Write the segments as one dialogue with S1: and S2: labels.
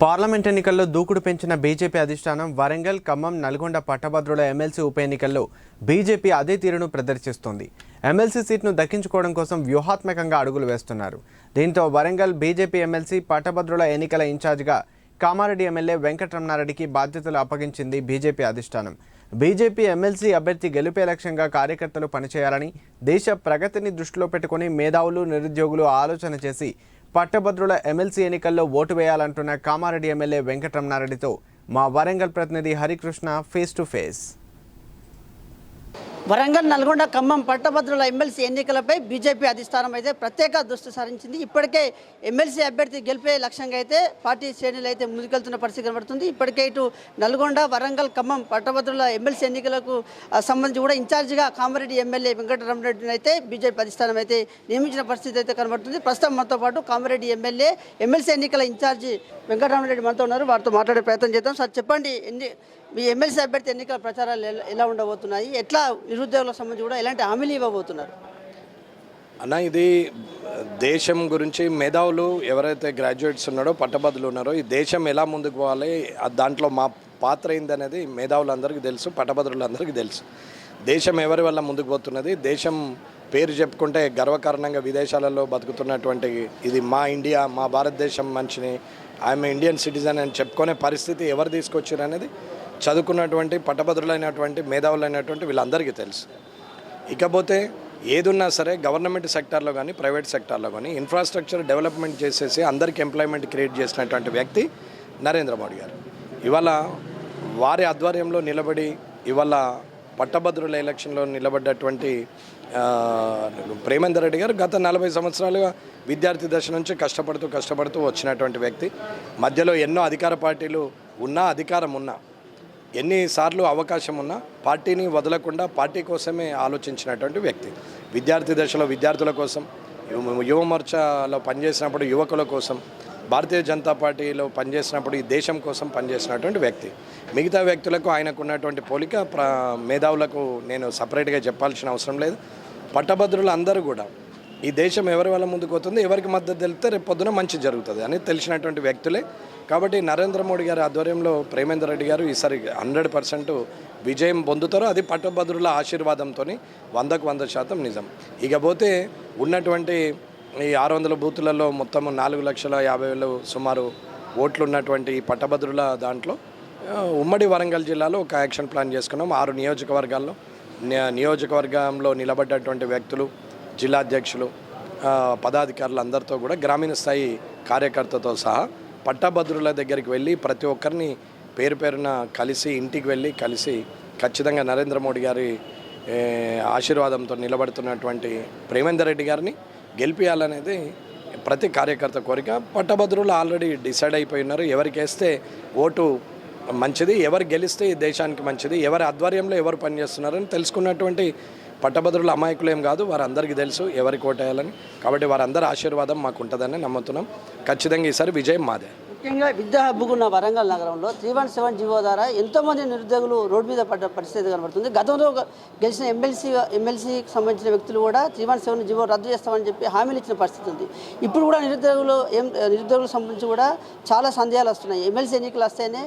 S1: Parliament ఎన్నికల్లో దూకుడు పెంచిన బీజేపీ అధిష్టానం వరంగల్ ఖమ్మం నల్గొండ పట్టభద్రుల ఎమ్మెల్సీ ఉప ఎన్నికల్లో బీజేపీ అదే తీరును ప్రదర్శిస్తోంది. ఎమ్మెల్సీ సీట్ను దక్కించుకోవడం కోసం వ్యూహాత్మకంగా అడుగులు వేస్తున్నారు. దీంతో వరంగల్ బీజేపీ ఎమ్మెల్సీ పట్టభద్రుల ఎన్నికల ఇన్ఛార్జిగా కామారెడ్డి ఎమ్మెల్యే వెంకటరమణారెడ్డికి బాధ్యతలు అప్పగించింది బీజేపీ అధిష్టానం. బీజేపీ ఎమ్మెల్సీ అభ్యర్థి గెలుపే లక్ష్యంగా కార్యకర్తలు పనిచేయాలని దేశ ప్రగతిని దృష్టిలో పెట్టుకుని మేధావులు నిరుద్యోగులు ఆలోచన చేసి పట్టభద్రుల ఎమ్మెల్సీ ఎన్నికల్లో ఓటు వేయాలంటున్న కామారెడ్డి ఎమ్మెల్యే వెంకటరమణారెడ్డితో మా వరంగల్ ప్రతినిధి Harikrishna face to face
S2: Warangal Nalgonda Khammam పట్టభద్రుల ఎమ్మెల్సీ ఎన్నికలపై బీజేపీ అధిష్టానం అయితే ప్రత్యేక దృష్టి సారించింది. ఇప్పటికే ఎమ్మెల్సీ అభ్యర్థి గెలిపే లక్ష్యంగా అయితే పార్టీ శ్రేణులు అయితే ముందుకెళ్తున్న పరిస్థితి కనబడుతుంది. ఇప్పటికే ఇటు నల్గొండ వరంగల్ ఖమ్మం పట్టభద్రుల ఎమ్మెల్సీ ఎన్నికలకు సంబంధించి కూడా ఇన్ఛార్జిగా కామారెడ్డి ఎమ్మెల్యే వెంకటరమరెడ్డిని అయితే బీజేపీ అధిష్టానం అయితే నియమించిన పరిస్థితి అయితే కనబడుతుంది. ప్రస్తుతం మనతో పాటు కామారెడ్డి ఎమ్మెల్యే ఎమ్మెల్సీ ఎన్నికల ఇన్ఛార్జి వెంకటరమరెడ్డి మనతో ఉన్నారు. వారితో మాట్లాడే ప్రయత్నం చేద్దాం. సార్ చెప్పండి ఎన్ని మీ ఎమ్మెల్సీ అభ్యర్థి ఎన్నికల ప్రచారాలు ఎలా- ఎలా ఉండబోతున్నాయి? ఎట్లా నిరుద్యోగులకు సంబంధించి కూడా ఎలాంటి హామీలు ఇవ్వబోతున్నారు?
S3: అన్న ఇది దేశం గురించి మేధావులు ఎవరైతే గ్రాడ్యుయేట్స్ ఉన్నారో పట్టభద్రులు ఉన్నారో ఈ దేశం ఎలా ముందుకు పోవాలి దాంట్లో మా పాత్ర ఏందనేది మేధావులందరికీ తెలుసు పట్టభద్రులందరికీ తెలుసు. దేశం ఎవరి వల్ల ముందుకు పోతున్నది దేశం పేరు చెప్పుకుంటే గర్వకారణంగా విదేశాలలో బతుకుతున్నటువంటి ఇది మా ఇండియా మా భారతదేశం మనిషిని ఆమె ఇండియన్ సిటిజన్ అని చెప్పుకునే పరిస్థితి ఎవరు తీసుకొచ్చారు అనేది చదువుకున్నటువంటి పట్టభద్రులైనటువంటి మేధావులైనటువంటి వీళ్ళందరికీ తెలుసు. ఇకపోతే ఏదున్నా సరే గవర్నమెంట్ సెక్టార్లో కానీ ప్రైవేట్ సెక్టార్లో కానీ ఇన్ఫ్రాస్ట్రక్చర్ డెవలప్మెంట్ చేసేసి అందరికీ ఎంప్లాయ్మెంట్ క్రియేట్ చేసినటువంటి వ్యక్తి నరేంద్ర మోడీ గారు. ఇవాళ వారి ఆధ్వర్యంలో నిలబడి ఇవాళ పట్టభద్రుల ఎలక్షన్లో నిలబడ్డటువంటి ప్రేమేందర్ రెడ్డి గారు గత నలభై సంవత్సరాలుగా విద్యార్థి దశ నుంచి కష్టపడుతూ కష్టపడుతూ వచ్చినటువంటి వ్యక్తి. మధ్యలో ఎన్నో అధికార పార్టీలు ఉన్నా అధికారం ఉన్నా ఎన్నిసార్లు అవకాశం ఉన్నా పార్టీని వదలకుండా పార్టీ కోసమే ఆలోచించినటువంటి వ్యక్తి. విద్యార్థి దశలో విద్యార్థుల కోసం యువ- మోర్చాలో పనిచేసినప్పుడు యువకుల కోసం భారతీయ జనతా పార్టీలో పనిచేసినప్పుడు ఈ దేశం కోసం పనిచేసినటువంటి వ్యక్తి. మిగతా వ్యక్తులకు ఆయనకు ఉన్నటువంటి పోలిక ప్ర మేధావులకు నేను సపరేట్గా చెప్పాల్సిన అవసరం లేదు. పట్టభద్రులు అందరూ కూడా ఈ దేశం ఎవరి వల్ల ముందుకు పోతుంది ఎవరికి మద్దతు తెలిస్తే రేపు పొద్దున మంచి జరుగుతుంది అని తెలిసినటువంటి వ్యక్తులే కాబట్టి నరేంద్ర మోడీ గారి ఆధ్వర్యంలో ప్రేమేందర్ రెడ్డి గారు ఈసారి హండ్రెడ్ పర్సెంట్ విజయం పొందుతారు. అది పట్టభద్రుల ఆశీర్వాదంతో వందకు వంద శాతం నిజం. ఇకపోతే ఉన్నటువంటి ఈ ఆరు వందల బూతులలో మొత్తం నాలుగు లక్షల యాభై వేలు సుమారు ఓట్లు ఉన్నటువంటి పట్టభద్రుల దాంట్లో ఉమ్మడి వరంగల్ జిల్లాలో ఒక యాక్షన్ ప్లాన్ చేసుకున్నాం. ఆరు నియోజకవర్గాల్లో ని- నియోజకవర్గంలో నిలబడ్డటువంటి వ్యక్తులు జిల్లా అధ్యక్షులు పదాధికారులు అందరితో కూడా గ్రామీణ స్థాయి కార్యకర్తతో సహా పట్టభద్రుల దగ్గరికి వెళ్ళి ప్రతి ఒక్కరిని పేరు పేరున కలిసి ఇంటికి వెళ్ళి కలిసి ఖచ్చితంగా నరేంద్ర మోడీ గారి ఆశీర్వాదంతో నిలబడుతున్నటువంటి ప్రేమేందర్ రెడ్డి గారిని గెలిపించాలనేది ప్రతి కార్యకర్త కోరిక. పట్టభద్రులు ఆల్రెడీ డిసైడ్ అయిపోయి ఉన్నారు. ఎవరికి వేస్తే ఓటు మంచిది ఎవరు గెలిస్తే దేశానికి మంచిది ఎవరి ఆధ్వర్యంలో ఎవరు పనిచేస్తున్నారని తెలుసుకున్నటువంటి పట్టభద్రుల అమాయకులు ఏం కాదు వారందరికీ తెలుసు ఎవరికి ఓటేయాలని. కాబట్టి వారందరి ఆశీర్వాదం మాకు ఉంటుందని నమ్ముతున్నాం. ఖచ్చితంగా ఈసారి విజయం మాదే.
S2: ముఖ్యంగా విద్య హబ్బుకున్న వరంగల్ నగరంలో త్రీ వన్ సెవెన్ జీవో ద్వారా ఎంతోమంది నిరుద్యోగులు రోడ్డు మీద పడ్డ పరిస్థితి కనబడుతుంది. గతంలో గెలిచిన ఎమ్మెల్సీ ఎమ్మెల్సీకి సంబంధించిన వ్యక్తులు కూడా త్రీ వన్ సెవెన్ జీవో రద్దు చేస్తామని చెప్పి హామీలు ఇచ్చిన పరిస్థితి ఉంది. ఇప్పుడు కూడా నిరుద్యోగులు ఏం నిరుద్యోగులకు సంబంధించి కూడా చాలా సందేహాలు వస్తున్నాయి. ఎమ్మెల్సీ ఎన్నికలు వస్తేనే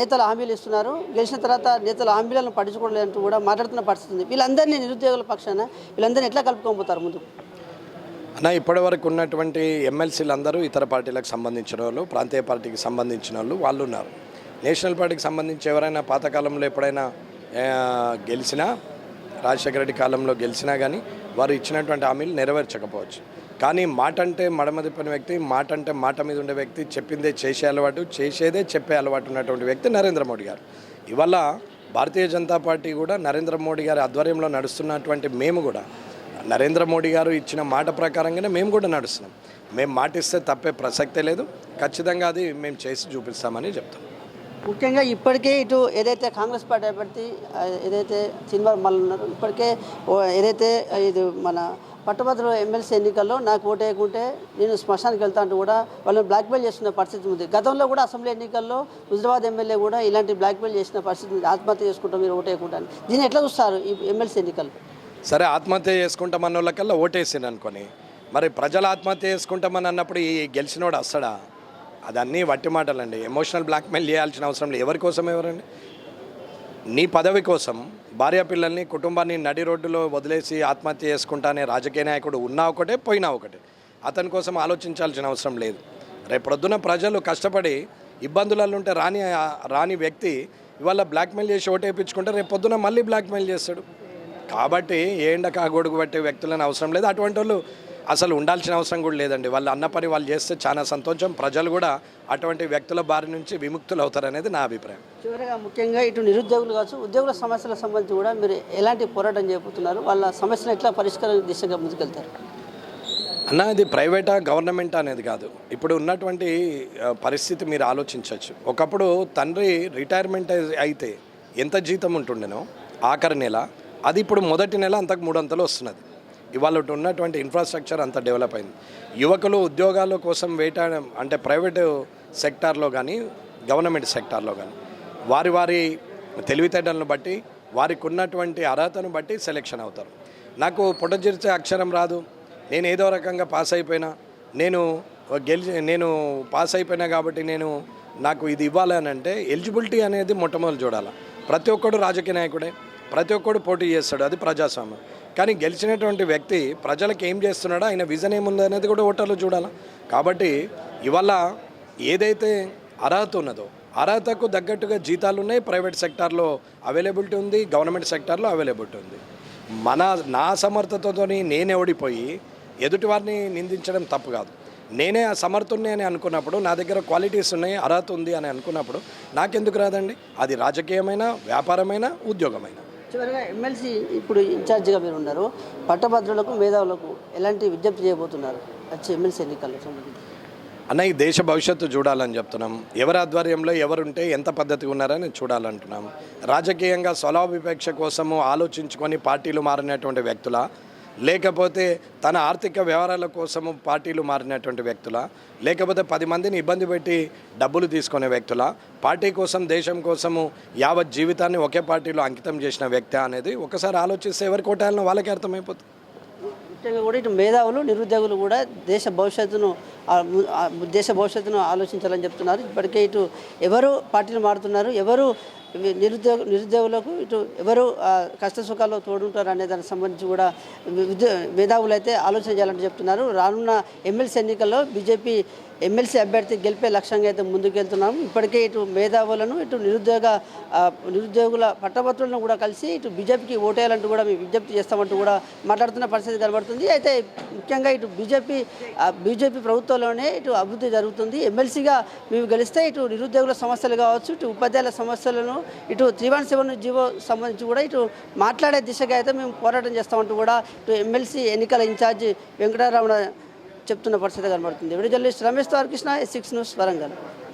S2: నేతలు హామీలు ఇస్తున్నారు. గెలిచిన తర్వాత నేతలు హామీలను పట్టించుకోలేదంటూ కూడా మాట్లాడుతున్న పరిస్థితి ఉంది. వీళ్ళందరినీ నిరుద్యోగుల పక్షాన వీళ్ళందరినీ ఎట్లా కలుపుకోబోతారు ముందుకు?
S3: అన్న ఇప్పటివరకు ఉన్నటువంటి ఎమ్మెల్సీలు అందరూ ఇతర పార్టీలకు సంబంధించిన వాళ్ళు ప్రాంతీయ పార్టీకి సంబంధించిన వాళ్ళు వాళ్ళు ఉన్నారు. నేషనల్ పార్టీకి సంబంధించి ఎవరైనా పాతకాలంలో ఎప్పుడైనా గెలిచినా రాజశేఖర రెడ్డి కాలంలో గెలిచినా కానీ వారు ఇచ్చినటువంటి హామీలు నెరవేర్చకపోవచ్చు. కానీ మాట అంటే మడమ తిప్పని వ్యక్తి మాట అంటే మాట మీద ఉండే వ్యక్తి చెప్పిందే చేసే అలవాటు చేసేదే చెప్పే అలవాటు ఉన్నటువంటి వ్యక్తి నరేంద్ర మోడీ గారు. ఇవాళ భారతీయ జనతా పార్టీ కూడా నరేంద్ర మోడీ గారి ఆధ్వర్యంలో నడుస్తున్నటువంటి మేము కూడా నరేంద్ర మోడీ గారు ఇచ్చిన మాట ప్రకారంగానే మేము కూడా నడుస్తున్నాం. మేము మాటిస్తే తప్పే ప్రసక్తే లేదు. ఖచ్చితంగా అది మేము చేసి చూపిస్తామని చెప్తాం.
S2: ముఖ్యంగా ఇప్పటికే ఇటు ఏదైతే కాంగ్రెస్ పార్టీ అభ్యర్థి ఏదైతే సినిమా మళ్ళీ ఉన్నారు ఇప్పటికే ఓ ఏదైతే ఇది మన పట్టభద్రుల ఎమ్మెల్సీ ఎన్నికల్లో నాకు ఓటేయకుంటే నేను శ్మశానికి వెళ్తా అంటూ కూడా వాళ్ళని బ్లాక్మెయిల్ చేస్తున్న పరిస్థితి ఉంది. గతంలో కూడా అసెంబ్లీ ఎన్నికల్లో హుజరాబాద్ ఎమ్మెల్యే కూడా ఇలాంటి బ్లాక్మెయిల్ చేసిన పరిస్థితి ఉంది. ఆత్మహత్య చేసుకుంటాం మీరు ఓటు దీన్ని ఎట్లా చూస్తారు ఈ ఎమ్మెల్సీ ఎన్నికలు?
S3: సరే ఆత్మహత్య చేసుకుంటామన్న వాళ్ళకల్లా ఓటేసాను అనుకొని మరి ప్రజలు ఆత్మహత్య చేసుకుంటామని అన్నప్పుడు ఈ గెలిచినోడు వస్తాడా అదన్నీ వట్టి మాటలండి. ఎమోషనల్ బ్లాక్మెయిల్ చేయాల్సిన అవసరం లేదు. ఎవరి కోసం ఎవరండి? నీ పదవి కోసం భార్య పిల్లల్ని కుటుంబాన్ని నడి రోడ్డులో వదిలేసి ఆత్మహత్య చేసుకుంటా అనే రాజకీయ నాయకుడు ఉన్నా ఒకటే పోయినా ఒకటే. అతని కోసం ఆలోచించాల్సిన అవసరం లేదు. రేపు పొద్దున ప్రజలు కష్టపడి ఇబ్బందులలో ఉంటే రాని రాని వ్యక్తి ఇవాళ బ్లాక్మెయిల్ చేసి ఓటేపించుకుంటే రేపు పొద్దున మళ్ళీ బ్లాక్మెయిల్ చేస్తాడు. కాబట్టి ఏ ఎండక గొడుగు పట్టే వ్యక్తులను అవసరం లేదు. అటువంటి వాళ్ళు అసలు ఉండాల్సిన అవసరం కూడా లేదండి. వాళ్ళు అన్న పని వాళ్ళు చేస్తే చాలా సంతోషం. ప్రజలు కూడా అటువంటి వ్యక్తుల బారి నుంచి విముక్తులు అవుతారనేది నా అభిప్రాయం.
S2: చివరిగా ముఖ్యంగా ఇటు నిరుద్యోగులు కావచ్చు ఉద్యోగుల సమస్యలకు సంబంధించి కూడా మీరు ఎలాంటి పోరాటం చేయబోతున్నారు? వాళ్ళ సమస్యలు ఎట్లా పరిష్కారం దిశగా ముందుకెళ్తారు?
S3: అన్న ఇది ప్రైవేటా గవర్నమెంట్ అనేది కాదు. ఇప్పుడు ఉన్నటువంటి పరిస్థితి మీరు ఆలోచించవచ్చు. ఒకప్పుడు తండ్రి రిటైర్మెంట్ అయి- అయితే ఎంత జీతం ఉంటుండేనో ఆఖరి నెల అది ఇప్పుడు మొదటి నెల అంతకు మూడంతలు వస్తున్నది. ఇవాళ ఉన్నటువంటి ఇన్ఫ్రాస్ట్రక్చర్ అంత డెవలప్ అయింది. యువకులు ఉద్యోగాల కోసం వేట అంటే ప్రైవేట్ సెక్టార్లో కానీ గవర్నమెంట్ సెక్టార్లో కానీ వారి వారి తెలివితేటలను బట్టి వారికి ఉన్నటువంటి అర్హతను బట్టి సెలెక్షన్ అవుతారు. నాకు పొట్టచిరిచే అక్షరం రాదు. నేను ఏదో రకంగా పాస్ అయిపోయినా నేను గెలిచి నేను పాస్ అయిపోయినా కాబట్టి నేను నాకు ఇది ఇవ్వాలి అని అంటే ఎలిజిబిలిటీ అనేది మొట్టమొదటి చూడాలి. ప్రతి ఒక్కడు రాజకీయ నాయకుడే. ప్రతి ఒక్కడు పోటీ చేస్తాడు అది ప్రజాస్వామ్యం. కానీ గెలిచినటువంటి వ్యక్తి ప్రజలకు ఏం చేస్తున్నాడో ఆయన విజన్ ఏముంది అనేది కూడా ఓటర్లు చూడాలి. కాబట్టి ఇవాళ ఏదైతే అర్హత ఉన్నదో అర్హతకు తగ్గట్టుగా జీతాలు ఉన్నాయి ప్రైవేట్ సెక్టార్లో అవైలబిలిటీ ఉంది గవర్నమెంట్ సెక్టార్లో అవైలబిలిటీ ఉంది. మన నా సమర్థతతో నేనే ఓడిపోయి ఎదుటి వారిని నిందించడం తప్పు కాదు. నేనే ఆ సమర్థుణ్ణి అని అనుకున్నప్పుడు నా దగ్గర క్వాలిటీస్ ఉన్నాయి అర్హత ఉంది అని అనుకున్నప్పుడు నాకెందుకు రాదండి? అది రాజకీయమైన వ్యాపారమైన ఉద్యోగమైన.
S2: చివరిగా ఎమ్మెల్సీ ఇప్పుడు ఇన్ఛార్జిగా మీరు ఉన్నారు. పట్టభద్రులకు మేధావులకు ఎలాంటి విజ్ఞప్తి చేయబోతున్నారు? వచ్చే ఎమ్మెల్సీ ఎన్నికల్లో సంబంధించి.
S3: అన్న ఈ దేశ భవిష్యత్తు చూడాలని చెప్తున్నాం. ఎవరి ఆధ్వర్యంలో ఎవరుంటే ఎంత పద్ధతిగా ఉన్నారని చూడాలంటున్నాం. రాజకీయంగా స్వలాభిపేక్ష కోసము ఆలోచించుకొని పార్టీలు మారినటువంటి వ్యక్తుల లేకపోతే తన ఆర్థిక వ్యవహారాల కోసము పార్టీలు మారినటువంటి వ్యక్తుల? లేకపోతే పది మందిని ఇబ్బంది పెట్టి డబ్బులు తీసుకునే వ్యక్తుల? పార్టీ కోసం దేశం కోసము యావత్ జీవితాన్ని ఒకే పార్టీలో అంకితం చేసిన వ్యక్తి అనేది ఒకసారి ఆలోచిస్తే ఎవరి కొట్టాలనో వాళ్ళకి అర్థమైపోతుంది.
S2: ముఖ్యంగా కూడా ఇటు మేధావులు నిరుద్యోగులు కూడా దేశ భవిష్యత్తును దేశ భవిష్యత్తును ఆలోచించాలని చెప్తున్నారు. ఇప్పటికే ఇటు ఎవరు పార్టీలు మారుతున్నారు? ఎవరు నిరుద్యోగ నిరుద్యోగులకు ఇటు ఎవరు కష్ట సుఖాల్లో తోడుంటారు అనే దానికి సంబంధించి కూడా మేధావులు అయితే ఆలోచన చేయాలని చెప్తున్నారు. రానున్న ఎమ్మెల్సీ ఎన్నికల్లో బీజేపీ ఎమ్మెల్సీ అభ్యర్థి గెలిపే లక్ష్యంగా అయితే ముందుకెళ్తున్నాము. ఇప్పటికే ఇటు మేధావులను ఇటు నిరుద్యోగ నిరుద్యోగుల పట్టభద్రులను కూడా కలిసి ఇటు బీజేపీకి ఓటేయాలంటూ కూడా మేము విజ్ఞప్తి చేస్తామంటూ కూడా మాట్లాడుతున్న పరిస్థితి కనబడుతుంది. అయితే ముఖ్యంగా ఇటు బీజేపీ బీజేపీ ప్రభుత్వంలోనే ఇటు అభివృద్ధి జరుగుతుంది. ఎమ్మెల్సీగా మేము గెలిస్తే ఇటు నిరుద్యోగుల సమస్యలు కావచ్చు ఇటు ఉపాధ్యాయుల సమస్యలను ఇటు త్రీ వన్ సెవెన్ జీవో సంబంధించి కూడా ఇటు మాట్లాడే దిశగా అయితే మేము పోరాటం చేస్తామంటూ కూడా ఇటు ఎమ్మెల్సీ ఎన్నికల ఇన్ఛార్జి వెంకటరమణ చెప్తున్న పరిస్థితి కనబడుతుంది. Video journalist Ramesh Tarakrishna six news Warangal.